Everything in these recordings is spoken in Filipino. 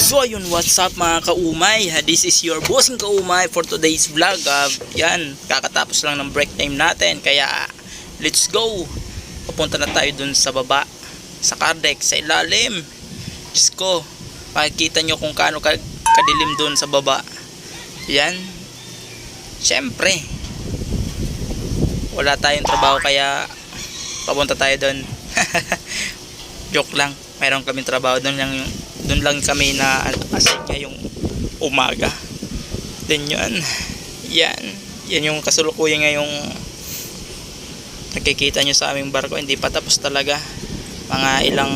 So ayun, what's up mga kaumay? This is your bossing kaumay for today's vlog. Uh, yan, kakatapos lang ng break time natin. Kaya, let's go! Papunta na tayo dun sa baba. Sa Kardec, sa ilalim. Diyos ko, makikita nyo kung kaano ka- kadilim dun sa baba. Yan. Siyempre, wala tayong trabaho kaya papunta tayo dun. Joke lang. Mayroon kaming trabaho doon lang yung doon lang kami na asignya yung umaga. Then yun. Yan. Yan yung kasulukuyan ngayong nakikita nyo sa aming barko. Hindi pa tapos talaga. Mga ilang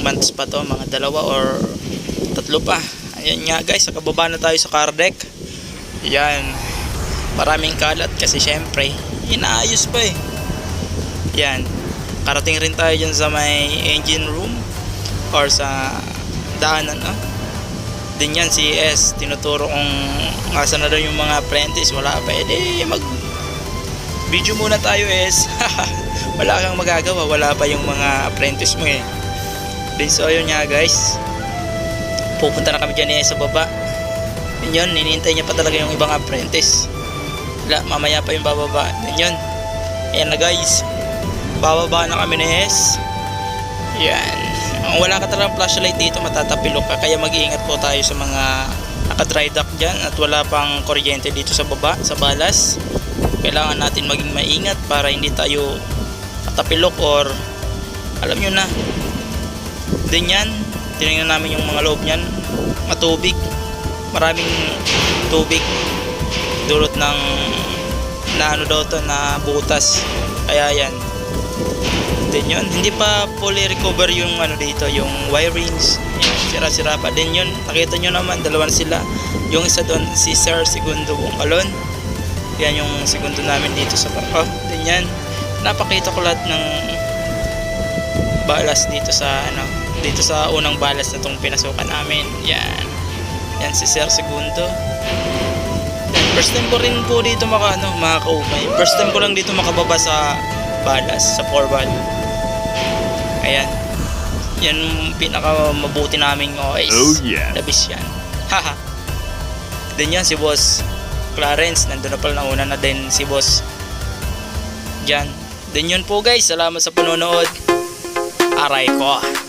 months pa to. Mga dalawa or tatlo pa. Ayan nga guys. Nakababa na tayo sa car deck. Yan. Maraming kalat kasi syempre inaayos pa eh. Yan. Karating rin tayo dyan sa may engine room or sa daanan ah. Din yan si S. Tinuturo kung asa na daw yung mga apprentice. Wala pa. Eh mag video muna tayo S. Wala kang magagawa. Wala pa yung mga apprentice mo eh. Din so yun nga guys. Pupunta na kami dyan eh sa baba. Yun yun ninintay niya pa talaga yung ibang apprentice. Wala mamaya pa yung bababa. Yun yun. Ayan na guys. Bababa na kami ni S. Yan kung wala ka talagang flashlight dito matatapilok ka. Kaya mag-iingat po tayo sa mga naka-dry dock dyan at wala pang kuryente dito sa baba sa balas. Kailangan natin maging maingat para hindi tayo matapilok or alam nyo na. Din yan tinignan namin yung mga loob nyan matubig. Maraming tubig. Dulot ng na ano daw to na butas. Kaya yan din yun hindi pa fully recover yung ano dito yung wirings. Sira-sira pa. Din yun nakita nyo naman dalawan sila. Yung isa doon si Sir Segundo Bungkalon yan yung segundo namin dito sa barko din yan napakita ko lahat ng balas dito sa ano dito sa unang balas na tong pinasukan namin. Yan. Yan si Sir Segundo. First time ko rin po dito maka, ano, makakaumay. First time ko lang dito makababa sa balas, sa forward. Ayan. Yan pinaka mabuti naming OIS. Oh, yeah. Labis yan. Haha. Then yan si Boss Clarence. Nandun na pala nauna na din si Boss Jan. Then yun po guys. Salamat sa panonood. Aray ko.